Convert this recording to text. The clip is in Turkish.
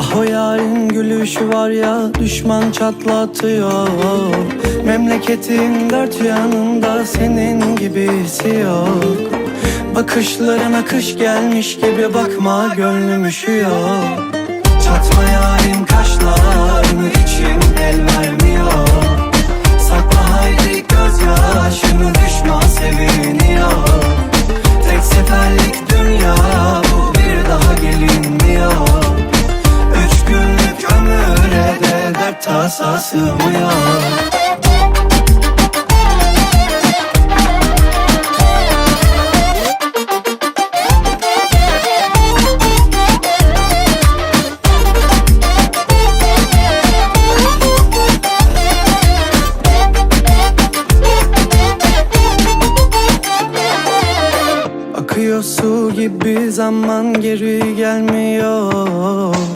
Ah o yarın gülüşü var ya düşman çatlatıyor. Memleketin dört yanında senin gibisi yok. Bakışlarına kış gelmiş gibi bakma gönlüm üşüyor. Çatma yarim kaşlarını için el vermiyor. Sakla haydi gözyaşını düşman seviniyor. Tek seferlik dünya tasa sığmıyor. Su gibi zaman geri gelmiyor